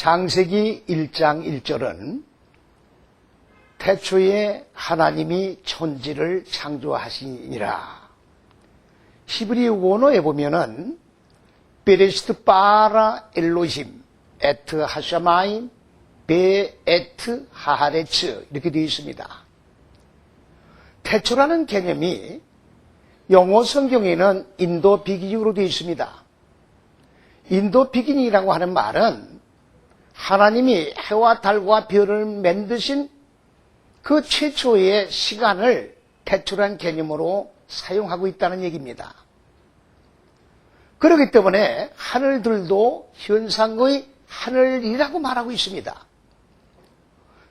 창세기 1장 1절은 태초에 하나님이 천지를 창조하시니라. 히브리 원어에 보면은 베레시트 바라 엘로힘 에트 하샤마임 베 에트 하하레츠 이렇게 되어 있습니다. 태초라는 개념이 영어 성경에는 인도 비기적으로 되어 있습니다. 인도 비기닝이라고 하는 말은 하나님이 해와 달과 별을 만드신 그 최초의 시간을 태초란 개념으로 사용하고 있다는 얘기입니다. 그렇기 때문에 하늘들도 현상의 하늘이라고 말하고 있습니다.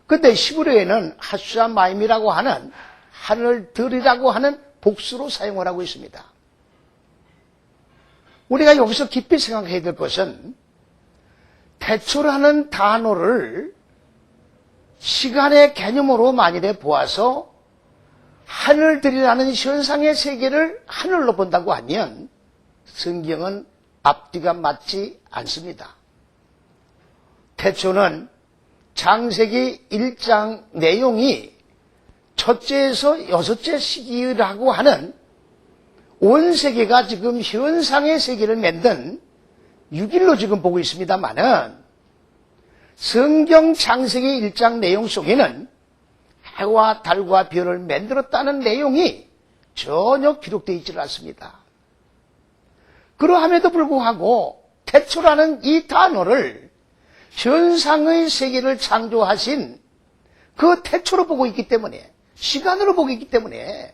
근데 히브리어에는 하수아마임이라고 하는 하늘들이라고 하는 복수로 사용을 하고 있습니다. 우리가 여기서 깊이 생각해야 될 것은 대초라는 단어를 시간의 개념으로 만일에 보아서 하늘들이라는 현상의 세계를 하늘로 본다고 하면 성경은 앞뒤가 맞지 않습니다. 태초는 장세기 1장 내용이 첫째에서 여섯째 시기라고 하는 온 세계가 지금 현상의 세계를 만든 6일로 지금 보고 있습니다만은 성경 창세기 1장 내용 속에는 해와 달과 별을 만들었다는 내용이 전혀 기록되어 있지 않습니다. 그러함에도 불구하고 태초라는 이 단어를 현상의 세계를 창조하신 그 태초로 보고 있기 때문에 시간으로 보고 있기 때문에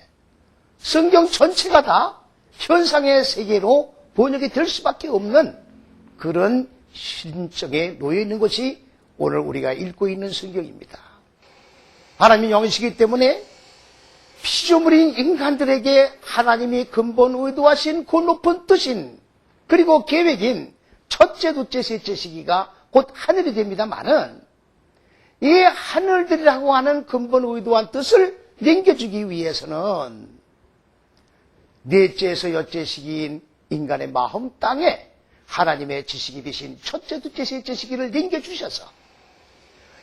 성경 전체가 다 현상의 세계로 번역이 될 수밖에 없는 그런 신적에 놓여 있는 것이 오늘 우리가 읽고 있는 성경입니다. 하나님이 영이시기 때문에 피조물인 인간들에게 하나님이 근본 의도하신 그 높은 뜻인 그리고 계획인 첫째, 둘째, 셋째 시기가 곧 하늘이 됩니다만은 이 하늘들이라고 하는 근본 의도한 뜻을 남겨주기 위해서는 넷째에서 여째 시기인 인간의 마음 땅에 하나님의 지식이 되신 첫째, 둘째, 셋째 시기를 남겨주셔서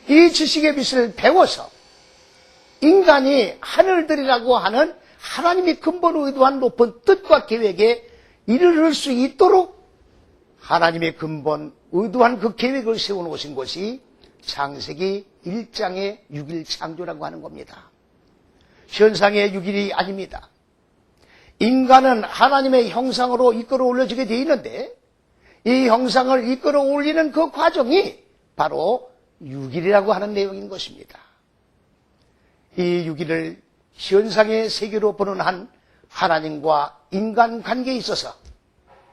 이 지식의 빛을 배워서 인간이 하늘들이라고 하는 하나님이 근본 의도한 높은 뜻과 계획에 이르를 수 있도록 하나님의 근본 의도한 그 계획을 세워놓으신 것이 창세기 1장의 6일 창조라고 하는 겁니다. 현상의 6일이 아닙니다. 인간은 하나님의 형상으로 이끌어 올려지게 되어 있는데 이 형상을 이끌어 올리는 그 과정이 바로 6일이라고 하는 내용인 것입니다. 이 6일을 현상의 세계로 보는 한 하나님과 인간 관계에 있어서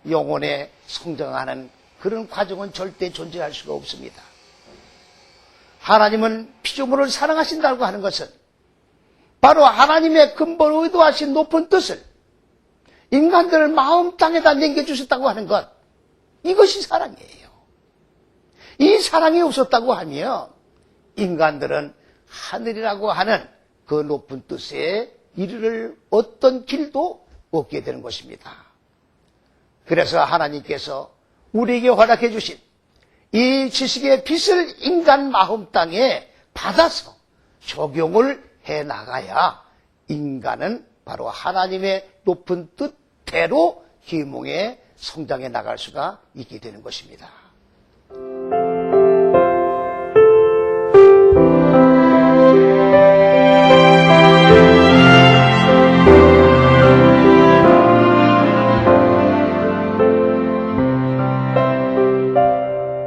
영혼에 성장하는 그런 과정은 절대 존재할 수가 없습니다. 하나님은 피조물을 사랑하신다고 하는 것은 바로 하나님의 근본 의도하신 높은 뜻을 인간들 마음 땅에다 남겨주셨다고 하는 것 이것이 사랑이에요. 이 사랑이 없었다고 하면 인간들은 하늘이라고 하는 그 높은 뜻에 이르를 어떤 길도 없게 되는 것입니다. 그래서 하나님께서 우리에게 허락해 주신 이 지식의 빛을 인간 마음 땅에 받아서 적용을 해 나가야 인간은 바로 하나님의 높은 뜻대로 기몽에 성장해 나갈 수가 있게 되는 것입니다.